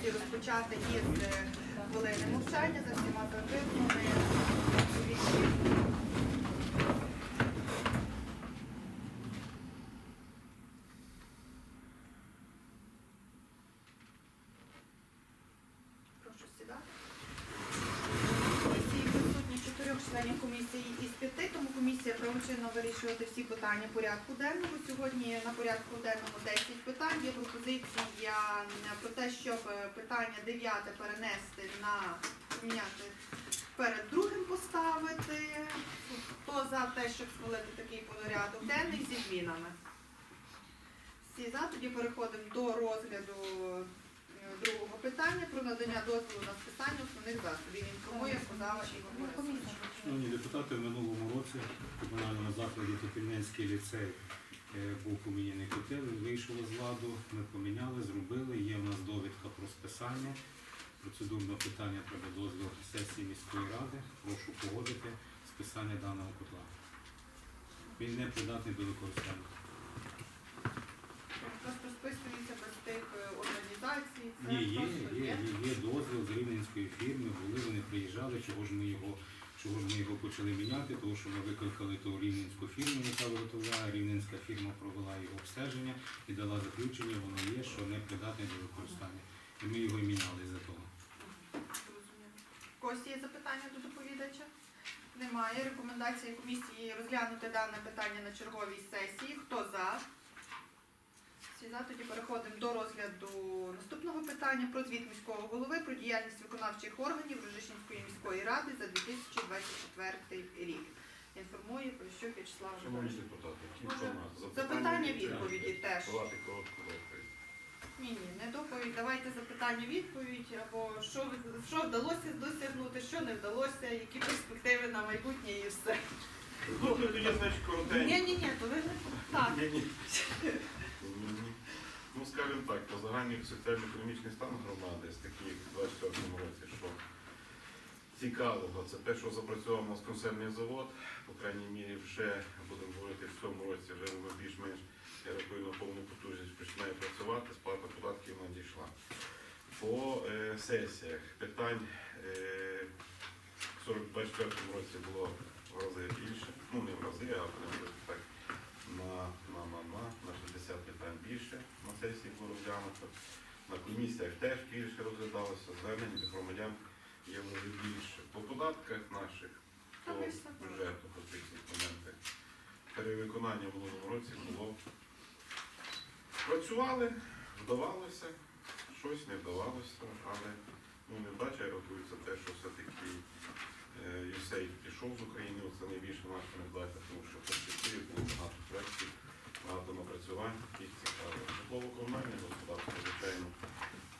комісії розпочати із е, хвилини мовчання за всіма загиблими. Прошу сідати. Комісії чотирьох членів комісії із п'яти, тому комісія правочинно вирішувати всі питання порядку денного. Сьогодні на порядку денному 10 питань. Є пропозиція про те, щоб е, питання 9 перенести на поміняти перед другим поставити. Хто за те, щоб схвалити такий порядок денний зі змінами? Всі за, тоді переходимо до розгляду е, другого питання про надання дозволу на списання основних засобів. Інформує Козава Ігор Борисович. Шановні депутати, в минулому році в комунальному закладі Топільненський ліцей е, був поміняний котел, вийшов з ладу, ми поміняли, зробили. Є в нас довідка про списання. Процедурне питання треба дозвіл сесії міської ради. Прошу погодити списання даного котла. Він не придатний до використання. Просто списується без тих е, організацій. Це Ні, є, є, є, є дозвіл з рівненської фірми, були вони приїжджали, чого ж ми його, чого ж ми його почали міняти, тому що ми викликали ту рівненську фірму, яка виготовляє, рівненська фірма провела його обстеження і дала заключення, воно є, що не придатне до використання. І ми його міняли за того. Когось є запитання до доповідача? Немає. Рекомендації комісії розглянути дане питання на черговій сесії. Хто за? За. Тоді переходимо до розгляду наступного питання про звіт міського голови про діяльність виконавчих органів Рожишинської міської ради за 2024 рік. Інформує Поліщук В'ячеслав Шановні депутати, які Може, інформації? запитання, відповіді теж. Давати коротку доповідь. Ні, ні, не доповідь. Давайте запитання відповідь або що ви- що вдалося досягнути, що не вдалося, які перспективи на майбутнє і все. Ну, тоді, значить, коротенько. Ні, ні, ні, то ви не так. Ні, ні. Ні, ні. Ну, скажімо так, про загальний соціально-економічний стан громади з таких в 24 році, що цікавого, це те, що запрацював у нас консервний завод, по крайній мірі вже, будемо говорити, в цьому році вже воно більш-менш, я рахую, на повну потужність починає працювати, сплата податків надійшла. По е, сесіях питань е, в 24 році було в рази більше, ну не в рази, а так на, на, на, на, на 60 питань більше на сесії було розглянуто. На комісіях теж більше розглядалося, звернень від громадян є вже більше. По податках наших, по бюджету, по цих документах, перевиконання в минулому році було. Працювали, вдавалося, щось не вдавалося, але ну, невдача рахується те, що все-таки ЮСЕЙ пішов з України, це найбільше наша невдача, тому що в перспективі було багато проєктів, багато напрацювань, яких цікавих. Житлово-комунальне господарство, звичайно,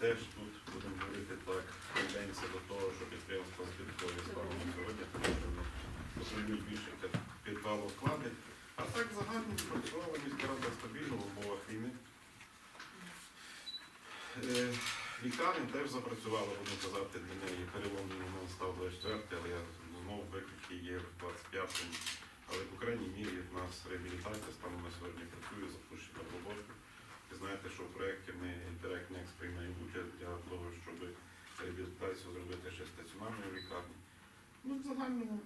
теж тут будемо говорити так, тенденція до того, що підприємства збиткові станом сьогодні, тому що вони потрібні більше підвалу склади. А так загально працювала міська рада стабільно в умовах війни. Лікарня теж запрацювала, будемо казати, для неї переломний момент став 24, але я знову виклики є в 25-му. Але по крайній мірі в нас реабілітація станом на сьогодні працює, запущена роботу. Ви знаєте, що в проєкті ми Інтерект Next приймаємо участь для того, щоб реабілітацію зробити ще стаціонарною лікарні. Ну, в загальному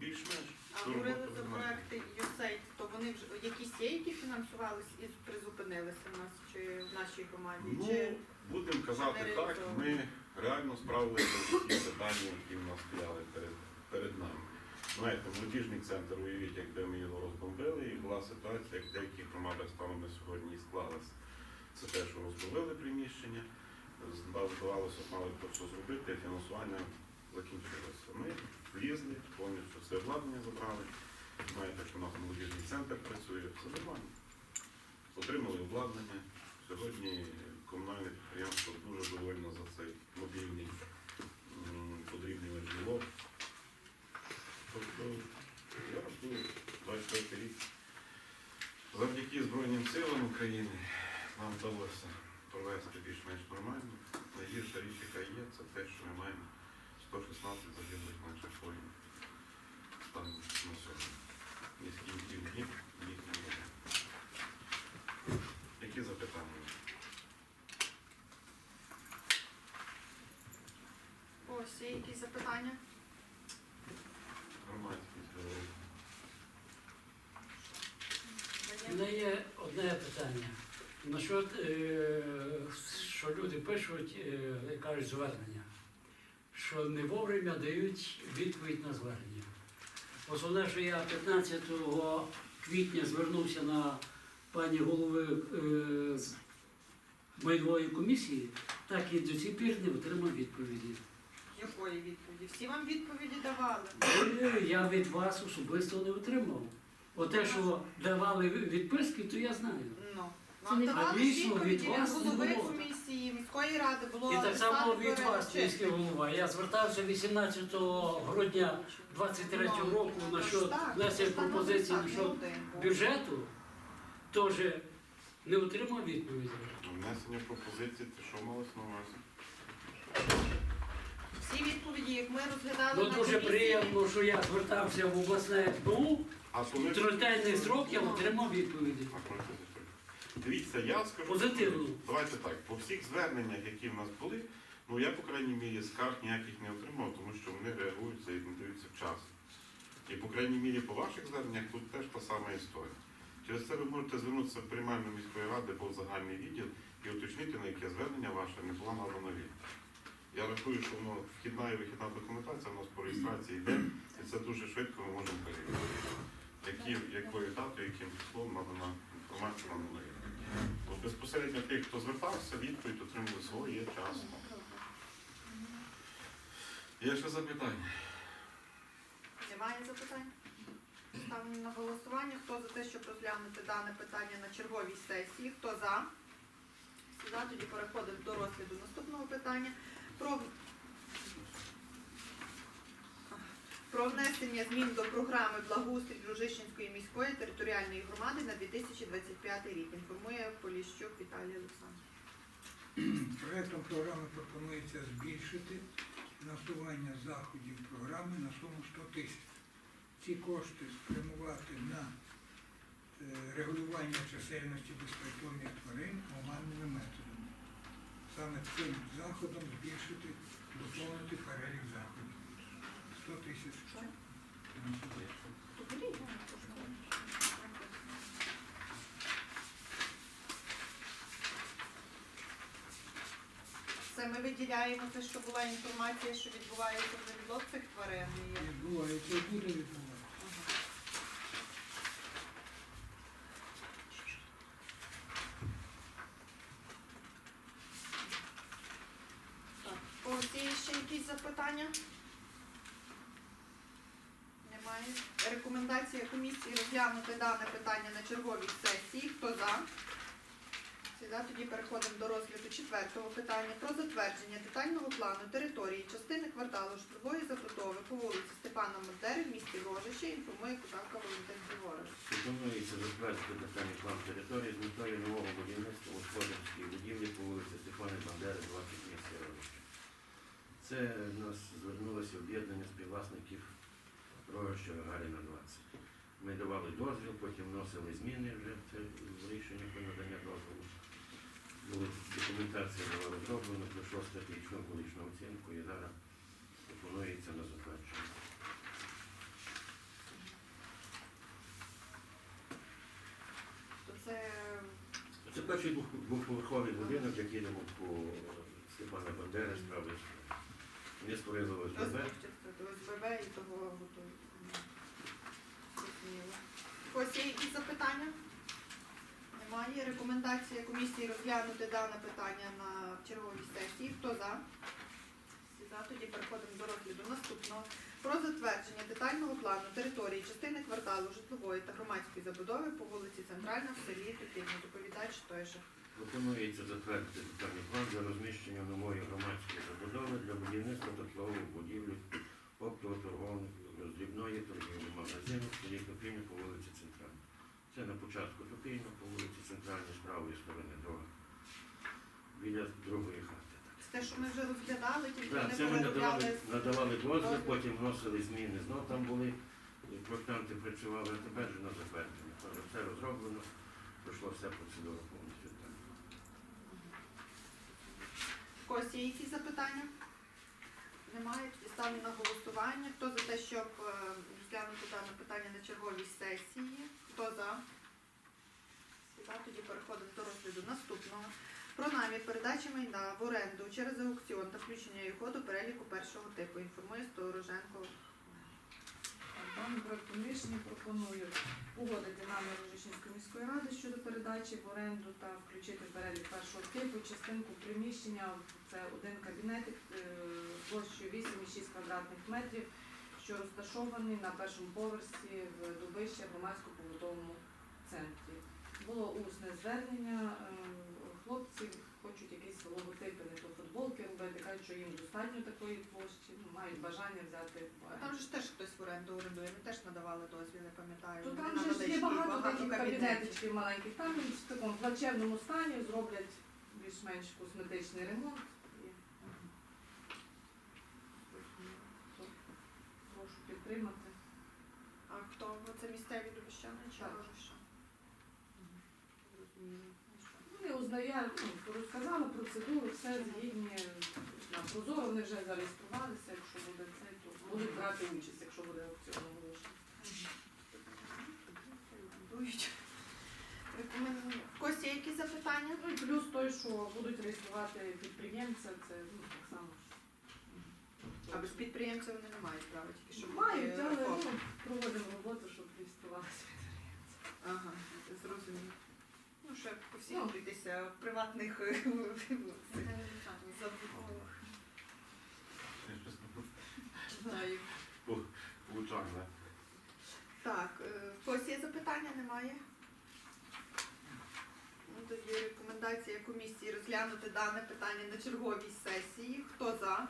більш-менш. А говорили за проекти USAID, то вони вже якісь є, які фінансувались і призупинилися в нас чи в нашій громаді? Ну, Чи будемо казати так, ми реально справилися з ті питання, які в нас стояли перед, перед нами. Знаєте, молодіжний центр, уявіть, якби ми його розбомбили, і була ситуація, як в деяких громадах станом на сьогодні і склалася. Це те, що розбомбили приміщення, здавалося, мали то все зробити, фінансування закінчилося. Ми влізли, повністю все обладнання забрали. Знаєте, що у нас молодіжний центр працює, все нормально. Отримали обладнання. Сьогодні комунальне підприємство дуже довольно за цей мобільний м, подрібнювач. Тобто, я рахую, 24 рік. Завдяки Збройним силам України нам вдалося провести більш-менш нормально. Найгірша річ, яка є, це те, що ми маємо 116 загиблих наших воїнів. Станом на сьогодні. Низький дім їх. Які запитання? Запитання? У мене є одне питання. Насчет, е, що люди пишуть, е, і кажуть звернення, що не вовремя дають відповідь на звернення. Основне, що я 15 квітня звернувся на пані голови е, майнової комісії, так і до сих пір не отримав відповіді. Якої відповіді? Всі вам відповіді давали. Е, Я від вас особисто не отримав. Оте, що давали відписки, то я знаю. Ну, вам не давали відповіді від від вас не голови було. комісії, міської ради було І так само від вас, міський голова. Я звертався 18 грудня 23 Ну, року ну, на що так, внесення ж там пропозиції написано, щодо один бюджету, теж не отримав відповіді. Внесення пропозицій, це що малось на увазі? Всі відповіді, як ми розглядали Ну на дуже комісії, приємно, що я звертався в обласне СБУ, А коли в триденний срок я отримав відповіді. А коли це зачем? Дивіться, я скажу. Позитивно. Давайте так. По всіх зверненнях, які в нас були, ну я, по крайній мірі, скарг ніяких не отримав, тому що вони реагуються і надаються вчасно. І по крайній мірі по ваших зверненнях тут теж та сама історія. Через це ви можете звернутися в приймальну міської ради або в загальний відділ і уточнити, на яке звернення ваше не була надана відповідь. Я рахую, що воно вхідна і вихідна документація у нас по реєстрації йде, і це дуже швидко ми можемо перевірити. Які, якою датою, яким числом надана інформація нам надає. Безпосередньо тих, хто звертався, відповідь отримали своє час. Є ще запитання? Немає запитань? Ставлю на голосування. Хто за те, щоб розглянути дане питання на черговій сесії? Хто за? Всі за, тоді переходимо до розгляду наступного питання. Про... Про внесення змін до програми благоустрій Дружищенської міської територіальної громади на 2025 рік. Інформує Поліщук Віталій Олександрович. Проектом програми пропонується збільшити фінансування заходів програми на суму 100 тисяч. Ці кошти спрямувати на е, регулювання чисельності безпритульних тварин оманними методами. Саме цим заходом збільшити, доповнити перелік заходів. 100 тисяч фінансування. Це ми виділяємо те, що була інформація, що відбувається завідло цих тварин. І- Відбувається і буде відбуватися. Так. У когось є ще якісь запитання? Немає. Рекомендація комісії розглянути дане питання на черговій сесії. Хто за? Тоді переходимо до розгляду четвертого питання про затвердження детального плану території частини кварталу житлової забудови по вулиці Степана Модери в місті Рожище. Інформує Кудавка Валентин Григорович. Пропонується затвердити детальний план території з метою нового будівництва господарської будівлі по вулиці Степана Бандери, 20 місця Ровища. Це нас звернулося об'єднання співвласників Ровища Гагаріна 20. Ми давали дозвіл, потім вносили зміни вже в рішення про надання дозволу. Була документація була розроблена, пройшло статичну вуличну оцінку і зараз пропонується на затвердження. То це Це перший двох- двоповерховий будинок, який йдемо по Степана Бандери справи. Не створили ОСББ. Розбивчик, це ОСББ і того готують. Зрозуміло. Когось є якісь запитання? Немає. Рекомендація комісії розглянути дане питання на черговій сесії. Хто за? Всі. Тоді переходимо до розгляду наступного. Про затвердження детального плану території частини кварталу житлової та громадської забудови по вулиці Центральна в селі Тетівно. Доповідач той же. Пропонується затвердити детальний план для розміщення нової громадської забудови для будівництва житлової будівлі оптово-торгової роздрібної торгівлі магазину в селі Топільня по вулиці Центральна. Це на початку Топільня по вулиці Центральній з правої сторони дороги. Біля другої хати. Те, що ми вже розглядали, тільки Так, не це ми надавали, переробляли. надавали дозвіл, потім вносили зміни. Знов там були проєктанти працювали, а тепер вже на затвердження. Тобто Все розроблено, пройшло все процедуру повністю. Так. У когось є якісь запитання? Немає. Тоді ставлю на голосування. Хто за те, щоб е, розглянути дане питання на черговій сесії? Хто за? Тоді переходимо до розгляду наступного. Про намір передачі майна в оренду через аукціон та включення його до переліку першого типу. Інформує Стороженко. Даним рішення пропоную погодити намір Рожичівської міської ради щодо передачі в оренду та включити в перелік першого типу частинку приміщення. Це один кабінетик е, площею 8,6 квадратних метрів, що розташований на першому поверсі в Дубище громадському побутовому центрі. Було усне звернення. е, Хлопці хочуть якісь логотипи, не то футболки робити, кажуть, що їм достатньо такої площі, мають бажання взяти в оренду. Там же ж теж хтось в оренду орендує. Ми теж надавали дозвіл, я пам'ятаю. То там же ж є багато таких кабінетів. маленьких. Там в такому плачевному стані зроблять більш-менш косметичний ремонт. І, то Прошу підтримати. А хто? Це місцеві дубищани чи Так. може що? Зрозуміло. Ну, що? Вони узнають, ну, розказали процедуру, все згідні на прозоро, вони вже зареєструвалися, якщо буде це, то будуть брати участь, якщо буде аукціон оголошений. Рекомендую. В когось запитання? Ну і плюс той, що будуть реєструвати підприємця, це ну, так само. ж. А без підприємця вони не мають права, тільки щоб Мають, бути але ну, проводимо роботу, щоб реєструвалися. Ага, зрозуміло. Ну, ще по всім Ну. в приватних е, забудовах. Знаю. Лучак, да? Так, е, в когось є запитання? Немає? Ну, тоді рекомендація комісії розглянути дане питання на черговій сесії. Хто за?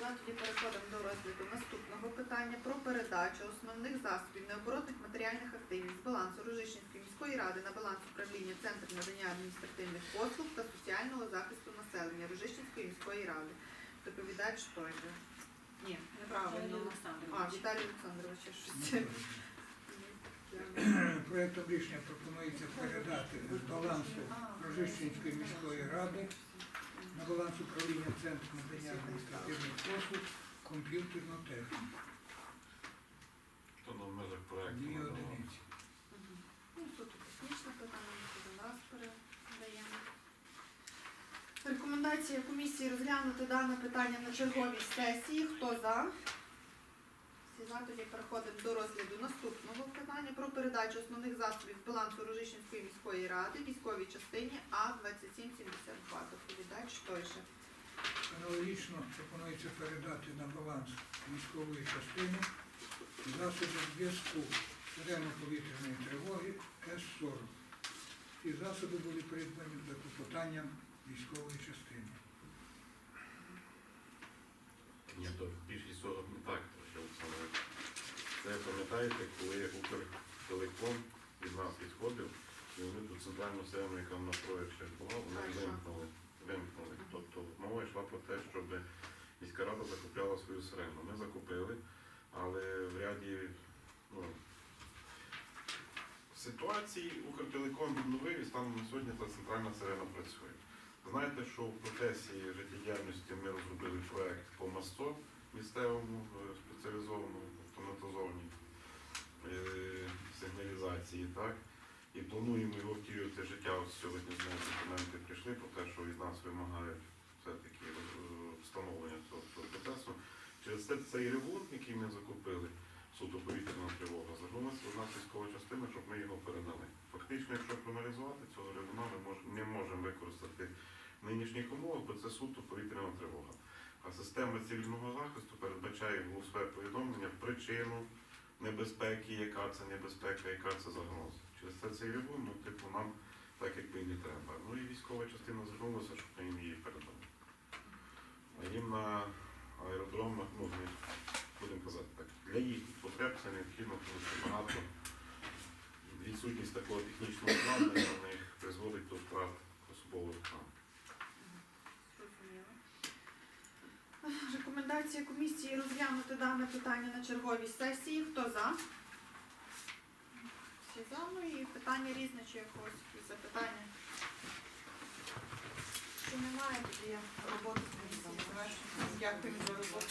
За, тоді переходимо до розгляду наступного питання про передачу основних засобів необоротних матеріальних активів з балансу Рожищенської міської ради на баланс управління Центр надання адміністративних послуг та соціального захисту населення Рожищенської міської ради. Доповідач той же. Ні, неправильно. А, Віталій Олександрович, я щось це. Проектом рішення пропонується передати з балансу Рожищенської міської ради на баланс управління Центру надання адміністративних послуг комп'ютерну техніку. То на межах проєкту. Дві надавали. одиниці. Ну, тут технічне питання, ми туди раз передаємо. Рекомендація комісії розглянути дане питання на черговій сесії. Хто за? Тоді переходимо до розгляду наступного питання про передачу основних засобів балансу Рожищенської міської ради військовій частині А2772. Доповідач той же. Аналогічно пропонується передати на баланс військової частини засоби зв'язку сирено-повітряної тривоги С-40. Ці засоби були придбані за клопотанням військової частини. Ні, то більшість 40 не так. Це пам'ятаєте, коли Укртелеком від нас відходив, і вони ту центральну сцену, яка на проєкт ще була, вони вимкнули. Вимкнули. Тобто мова йшла про те, щоб міська рада закупляла свою сирену. Ми закупили, але в ряді ну, ситуацій Укртелеком відновив і станом на сьогодні та центральна сирена працює. Знаєте, що в процесі життєдіяльності ми розробили проект по МАСТО місцевому е, спеціалізованому автоматизованій е, сигналізації, так? І плануємо його втілювати життя. Ось сьогодні знову документи прийшли про те, що від нас вимагають все-таки е, встановлення цього, процесу. Через це цей ревун, який ми закупили, суто повітряна тривога, звернулася до нас військова частина, щоб ми його передали. Фактично, якщо проаналізувати цього ревуна, ми не можемо використати в нинішніх умовах, бо це суто повітряна тривога. А система цивільного захисту передбачає голосове повідомлення причину небезпеки, яка це небезпека, яка це загроза. Через це ревун, ну, типу, нам так якби і не треба. Ну і військова частина звернулася, щоб їм її передали. А їм на аеродромах, ну, будемо казати так, для їхніх потреб це необхідно, тому що багато відсутність такого технічного обладнання в них призводить до втрат особового стану. Зрозуміло. Рекомендація комісії розглянути дане питання на черговій сесії. Хто за? Всі за. Ну і питання різне, чи якогось запитання. Що немає, тоді роботу комісії завершено. Дякую за роботу.